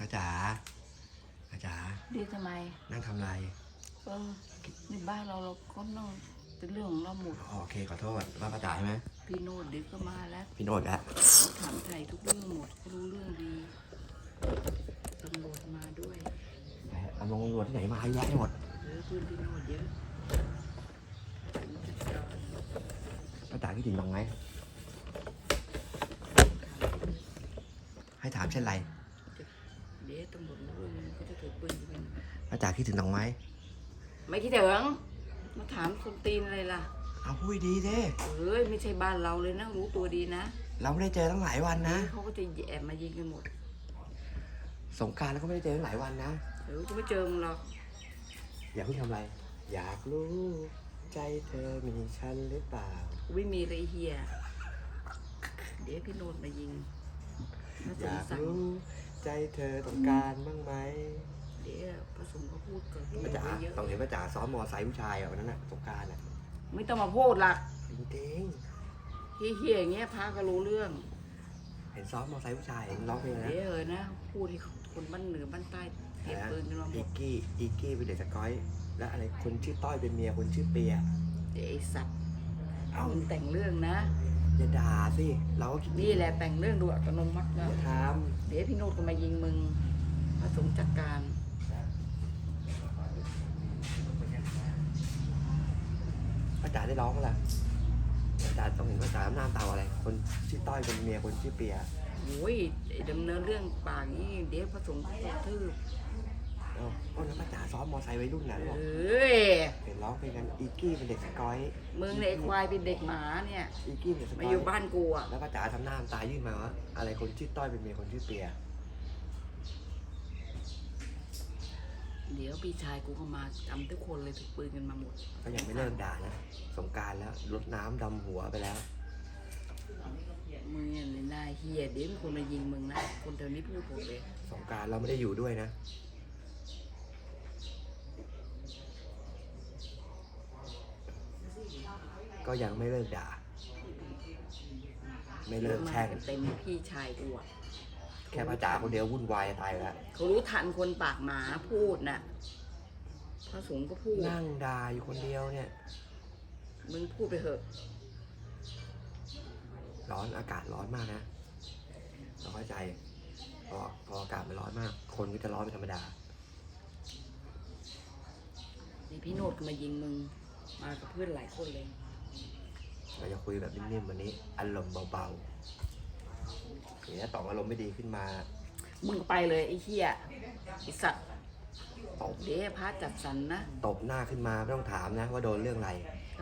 อาจ๋าอาจ๋าเรียกทำไมนั่งทำอะไรเออในบ้านเราเราก็ต้องเป็นเรื่องของเราหมดอ๋อโอเคขอโทษว่าป้าจ๋าใช่ไหมพี่โนดเด็กก็มาแล้วพี่โนดแล้วเขาถามไทยทุกเรื่องหมดเขารู้เรื่องดีตำรวจมาด้วยตำรวจตำรวจที่ไหนมาเยอะแยะไปหมดเยอะเพื่อนพี่โนดเยอะจัดการป้าจ๋าคิดถึงน้องไหมให้ถามเช่นไรเดี๋ยว ตำรวจมาด้วยมันก็จะถือปืนกันป้าจ๋าคิดถึงน้องไหมไม่คิดถึงมาถามคนตีนอะไรล่ะเอาพูดดีๆเด้เอ้ยไม่ใช่บ้านเราเลยนะรู้ตัวดีนะเราไม่ได้เจอตั้งหลายวันนะเขาก็จะแอบมายิงกันหมด สงกรารแล้วก็ไม่ได้เจอตั้งหลายวันนะเดี๋ยวจะไม่เจอมึงหรอกอยากเพิ่งทำอะไร อยากรู้ ใจเธอมีฉันหรือเปล่า กูไม่มีอะไรเฮียเดี๋ยวพี่โนดมายิงพระอสงยากฆ์สั่งรู้ ใจเธอต้องการบ้างไหมเดี๋ยวพระสงฆ์ก็พูดกับพี่ป้าจ๋าเยอะต้องเห็นป้าจ๋าซ้อมมอไซค์ผู้ชายอะวันนั้นน่ะสงกรารอะไม่ต้องมาพูดหลักจริงเฮียๆอย่างเงี้ยพระก็รู้เรื่อง ๆเห็นซ้อมมอไซค์ผู้ชายเห็นร้องเพลงนะเดี๋ยวเออนะพูดที่คนบ้านเหนือบ้านใต้เก็บปืนกันมาหมอีดกกี้อีกกี้เป็นเด็กสกอย และอะไรคนชื่อต้อยเป็นเมียคนชื่อเปีย เดี๋ยวไอ้สัตว์เอ้ามึงแต่งเรื่องนะ อย่าด่าสิ เราก็คิดนี่แหละแต่งเรื่องดูอัตโนมัตินะอย่าทเดี๋ยวพี่โนดก็มายิงมึงพระสงฆ์จัดการำป้าจ๋าได้ร้องแล้วป้าจ๋าต้องเห็นป้าจ๋าหน้าตาอะไร คนชื่อต้อยเป็นเมียคนชื่อเปียโอ้ยไอ้ดำเนินเรื่องปากนี้เดี๋ยวพระสงฆ์ก็กระทืบเอ้าก็แล้วป้าจ๋าซ้อมมอไซค์วัยรุ่นนั้นบอกเอ้ยเห็นร้องเพลงกัน อีกกี้เป็นเด็กสกอยมึงเนี่ยไอ้ควายเป็นเด็กหมาเนี่ย อีกกี้เป็นเด็กสกมาออยยู่บ้านกูอะ แล้วป้าจ๋าทำหน้าทำตายื่นมาว่าอะไรคนชื่อต้อยเป็นเมียคนชื่อเปียเดี๋ยวพี่ชายกูก็มาจำทุกคนเลยถือปืนกันมาหมดก็ยังไม่เลิกด่านะสงกรารแล้วรดน้ำดำหัวไปแล้ว มึงเนี่ยในหน้าเฮียเดี๋ยวมีคนมายิงมึงนะ คนแถวนี้พูดหมดเลย สงกรารเราไม่ได้อยู่ด้วยนะ ก็ยังไม่เลิกด่า ไม่เลิกมาแช่งกันเต็มพี่ชายกูอะแค่ป้าจ๋าคนเดียววุ่นวายจะตายแล้วเขารู้ทันคนปากหมาพูดน่ะพระสงฆ์ก็พูดนั่งด่าอยู่คนเดียวเนี่ยมึงพูดไปเถอะ ร้อนอากาศร้อนมากนะเราเข้าใจพอพออากาศมันร้อนมาก คนก็จะร้อนเป็นธรรมดานี่พี่โนดก็มายิงมึง มากับเพื่อนหลายคนเลยเราจะ คุยแบบนิ่มๆวันนี้ อารมณ์เบาๆอย่างนี้ยต่องอารมณ์ไม่ดีขึ้นมามึงก็ไปเลยไอ้เหี้ยไอ้สัตว์ตบเดี๋ยวพระจัดสรรนะ ตบหน้าขึ้นมาไม่ต้องถามนะ ว่าโดนเรื่องอะไร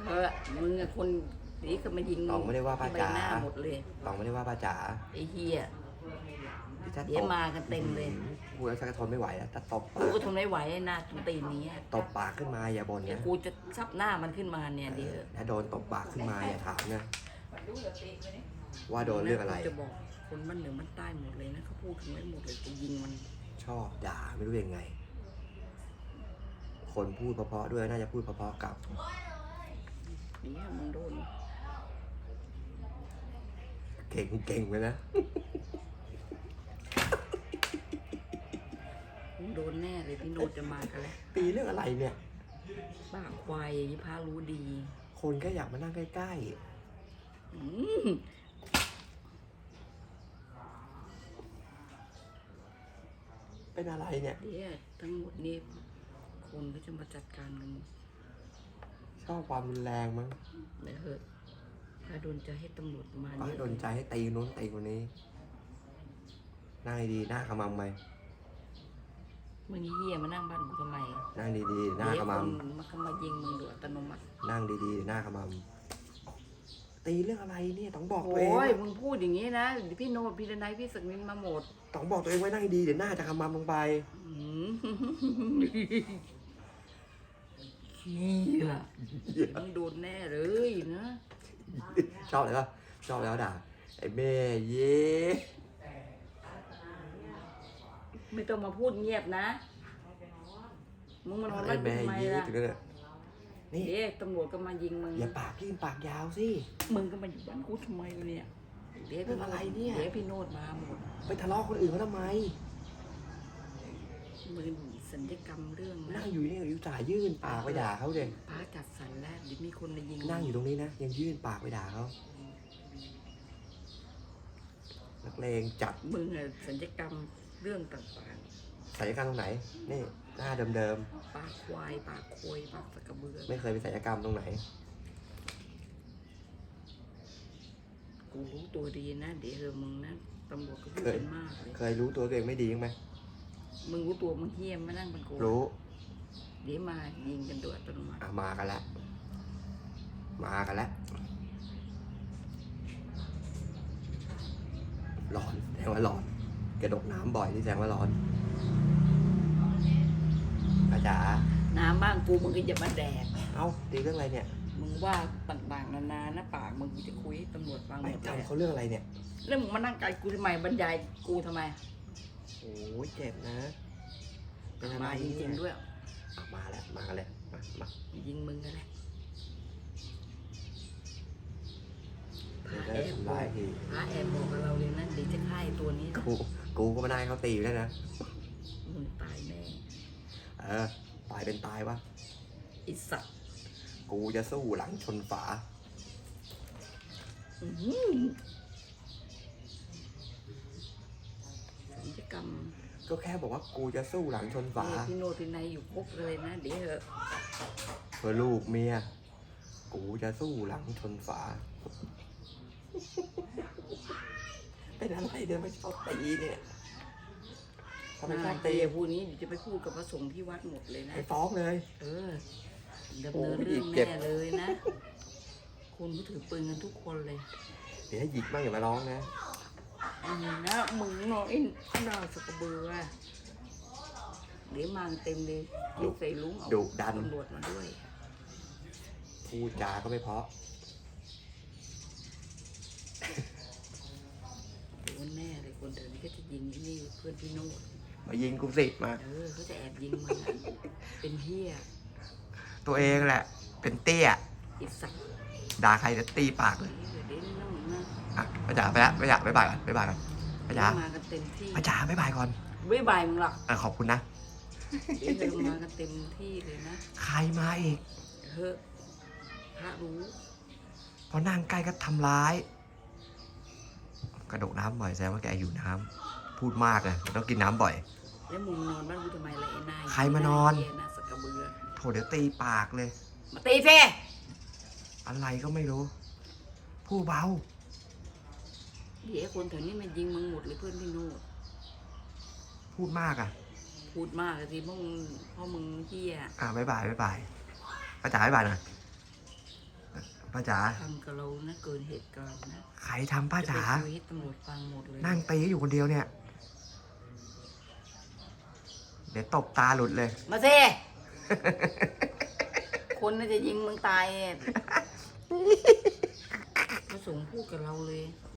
เออมึงอะคนนี้ก็มายิงตองไม่ได้ว่าป้าจ๋าใบหน้าหมดเลยตองไม่ได้ว่าป้าจ๋าไอ้เหี้ย ที่ถ้าเดี๋ยวตบมากันเต็มเลยพูดแล้วชักจะทนไม่ไหวแล้วถ้าตบกูปากก็ทนไม่ไหวไอ้หน้าตรงตีนนี้อะตบปากขึ้นมาอย่าบ่นเดี๋ยวนะกูจะซับหน้ามันขึ้นมาเนี่ยเดี๋ยวถ้าโดนตบปากขึ้นมาอย่าถามนะว่าโดนเรื่องอะไร กูจะบอกคนบ้านเหนือบ้านใต้หมดเลยนะเขาพูดถึงไว้หมดเลยจะยิงมันชอบด่าไม่รู้ยังไง คนพูดเพราะๆด้วยน่าจะพูดเพราะๆกลับเดี๋ยวมึงโดนเก่งเก่งไปนะ มึง โดนแน่เลยพี่โนดจะมากันแล้วตีเรื่องอะไรเนี่ย บ้าควายอย่างนี้พารู้ดี คนก็อยากมานั่งใกล้อืมๆ เป็นอะไรเนี่ย เดี๋ยวทั้งหมดนี้คนก็จะมาจัดการกันหมดชอบความรุนแรงมั้งเดี๋ยวเถอะถ้าโดนจะให้ตำรวจมาเอาเยให้อะ โดนใจให้ตีนู้นตีคนนี้นั่งดีๆหน้าขมำไหม มึงเฮียมานั่งบ้านกูทำไมนั่งดีๆ หน้าเดี๋ขยวมคนมาเข้ามายิงมึงโดยอัตโนมัติำนั่งดีๆ หน้าขมำตีเรื่องอะไรเนี่ยต้องบอกตัวเองโอ้ยว่ามึงพูดอย่างนี้นะเดี๋ยวพี่โนดพี่ดนายพี่ศักดิ์นินมาหมดต้องบอกตัวเองไว้นั่งดีๆเดี๋ยวหน้าจะขมำลงไป อืมเฮียมึงโดนแน่เลยนะ ชอบเลยปะชอบแล้วด่าไอ้แม่เย้ ไม่ต้องมาพูดเงียบนะ มึงมานอนไอ้บ้านกูแม่ทำไมเย้ล่ะถึงนั้นเลยนี่เดี๋ยวตำรวจก็มายิงมึง อย่าปากยิ่งปากยาวสิ มึงก็มาอยู่บ้านกูทำไมวะเนี่ยเดี๋ยวพี่โนเรื่องอะไรดเนี่ย เดี๋ยวพี่โนดมาหมด ไปทะเลาะคนอื่นเขาทำไม มึงสัญญกรรมเรื่องนะนั่งอยู่นี่อยู่จ่ายื่นปากไปด่าเขาเลยพระจัดสรรแล้วเดี๋ยวมีคนมายิงนั่งอยู่ตรงนี้นะ ยังยื่นปากไปด่าเขานักเลงจัด มึงอะสัญญกรรม เรื่องต่างศัลยกรรมตรงไหน นี่หน้าเดิมๆ ปากควาย ปากโคยปากสะกระเบือ ๆ ไม่เคยไปศัลยกรรมตรงไหน กูรู้ตัวดีนะ เดี๋ยวเธอมึงนะตำรวจก็พูดเคยกันมากเลย เคยรู้ตัวตัวเองไม่ดีมั้ยมึงรู้ตัวมึงเฮี้ยมมานั่งเป็นกูรู้เดี๋ยวมายิงกันโดยอัตโนมัติอะมากันแล้วมากันแล้วร้อนแสดงว่าร้อน กระดกน้ำบ่อยนี่แสดงว่าร้อนอาจารย์น้ำบ้างกูมึงก็อย่ามาแดก เอ้าตีเรื่องอะไรเนี่ย มึงว่าต่างๆนานานะปากมึงกูจะคุยให้ตำรวจฟังหไม่มดเลยทำเขาเรื่องอะไรเนี่ย แล้วมึงมานั่งไกลกูทำไมบรรยายกูทำไมโอ้ยเจ็บนะเป็นอะไรมาจริงๆด้วย อะมาแล้ว มากันเลยมามายิงมึงกันแหละพเดี๋ยวระได้แอบทำบอร้ายกทีพระแอบบอกกับเราเลยนะเดี๋ยวจะฆ่าไอ้ตัวนี้นะ กูกูก็มาได้เขาตีอยู่แล้วนะมึงตายแน่เออตายเป็นตายวะไอิสัตว์กูจะสู้หลังชนฝา อื้อหือสัญญกรรมก็แค่บอกว่ากูจะสู้หลังชนฝา เนี่ยพี่โนตพี่นายอยู่ครบเลยนะ เดี๋ยวเถอะเพื่อลูกเมีย กูจะสู้หลังชนฝา เป็นอะไรเดี๋ยวไม่ชอบตีเนี่ยทำไมชอบตีเตียพูดนี้เดี๋ยวจะไปพูดกับพระสงฆ์ที่วัดหมดเลยนะ ไปฟ้องเลย เออดำเนินโอ้ยเรื่องเจ็บแน่เลยนะคนก็ถือปืนกันทุกคนเลย เดี๋ยวให้หยิกบ้างอย่ามาร้องนะอืมนะมึงน้อยน่าสกกระเบือเดี๋ยวมากันเต็มเลยยิงใส่ลุงเอาดุดันตำรวจมาด้วยพูดจาก็ไม่เพราะ โดนแน่เลย คนเดินนี้ก็จะยิงไอ้นี่เพื่อนพี่โน้ตมายิงกูสิมา เออเขาจะแอบยิงมึงอะเป็นเฮียตัวเองแหละ เป็นเตี้ย ไอิสัตว์ด่าใครจะตีปากเลย เดี๋ยวเดี๋ยวนั่งนะอะป้าจ๋าไปแล้วป้าจ๋าบ๊ายบายก่อนบ๊ายบายก่อนป้าจ๋ามากันเต็มที่ป้าจ๋าบ๊ายบายก่อน ไม่บายมึงหรอกอะขอบคุณนะ เดี๋ยวเธอมากันเต็มที่เลยนะใครมาอีก เฮ้พระรู้ พอนั่งใกล้ก็ทำร้าย กระดกน้ำบ่อยแสดงว่าแกอยู่น้ำพูดมากเลยต้องกินน้ำบ่อย แล้วมึงมานอนบ้านกูทำไมล่ะไอ้นายใครมานอนเหี้ยนะสกกระเบือโถเดี๋ยวตีปากเลย มาตีสิอะไรก็ไม่รู้พูดเบา เดี๋ยวไอ้คนแถวนี้มันยิงมึงหมดเลยเพื่อนพี่โน่พูดมากอะพูดมากเลยสิเพราะมึงเพราะมึงเฮีย อะบ๊ายบายบ๊ายบายป้าจ๋าบ๊ายบายหน่อย ป้าจ๋าทำกับเรานะเกินเหตุการณ์นะใครทำป้าจะจ๋าไปคุยให้ตำรวจฟังหมดเลยนั่งตีอยู่คนเดียวเนี่ย เดี๋ยวตบตาหลุดเลย มาสิ คนน่าจะยิงมึงตายอะพระสงฆ์พูดกับเราเลย